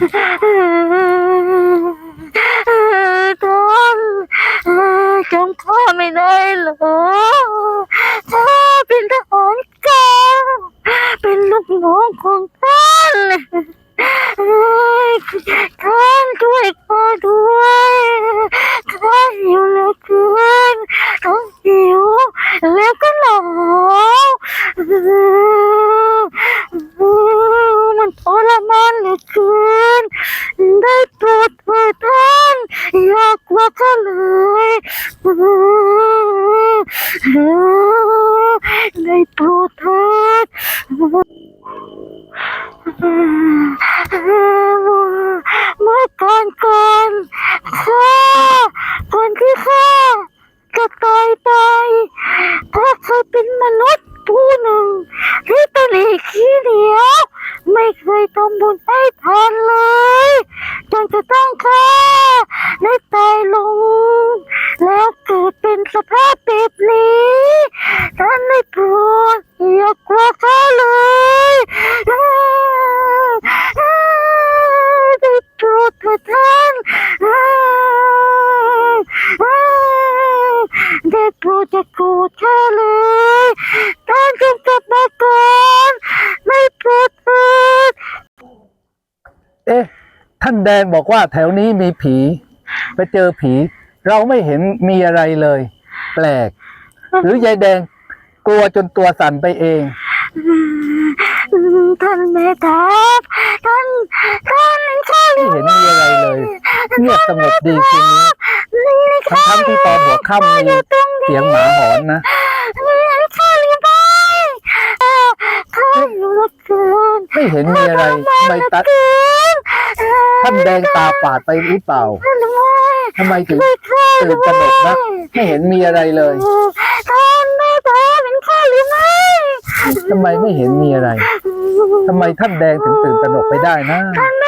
ท่านจำข้าไม่ได้เหรอข้าเป็นทหารเก่าเป็นลูกน้องของท่านท่านช่วยข้าด้วยข้าหิวเหลือเกินทั้งหิวแล้วก็หนาวมันทรมานเหลือเกิน ได้โปรดเถิดท่านอยากว่าข้าเลยได้โปรดเถิดเมื่อก่อนก่อนข้าก่อนที่ข้าจะตายไปข้าเคยเป็นมนุษย์ผู้หนึ่ง ที่ตะหลีขี้เหนียว ไม่เค ยทำบุญให้ทานเลยจนจะต้องข้าได้ตายลง แล้วเกิดเป็นสภาพแบบนี้ท่านไม่โปรดอย่ากลัวข้าเลยได้โปรดเถิดท่านได้โปรดจะโกรธข้าเลยท่านจงกลับมาก่อนไม่โปรดเถิด เอ๊ะ ท่านแดงบอกว่าแถวนี้มีผี ไปเจอผี เราไม่เห็นมีอะไรเลย แปลก หรือยายแดงกลัวจนตัวสั่นไปเอง ท่านแม่ทัพท่านท่านข้าไม่เห็นมีอะไรเลยเงียบสงบดีคืนนี้ทั้งทั้งๆที่ตอนหัวค่ำมีเสียงหมาหอนนะข้าลีไปข้าอยู่เหลือเกินไม่เห็นมีอะไรทำไมตัด ท่านแดงตาฝาดไปหรือเปล่าทำไมถึงตื่นตระหนกนะไม่เห็นมีอะไรเลยท่านแม่ทัพเป็นข้าหรือไม่ทำไมไม่เห็นมีอะไรทำไมท่านแดงถึงตื่นตระหนกไปได้นะท่านแม่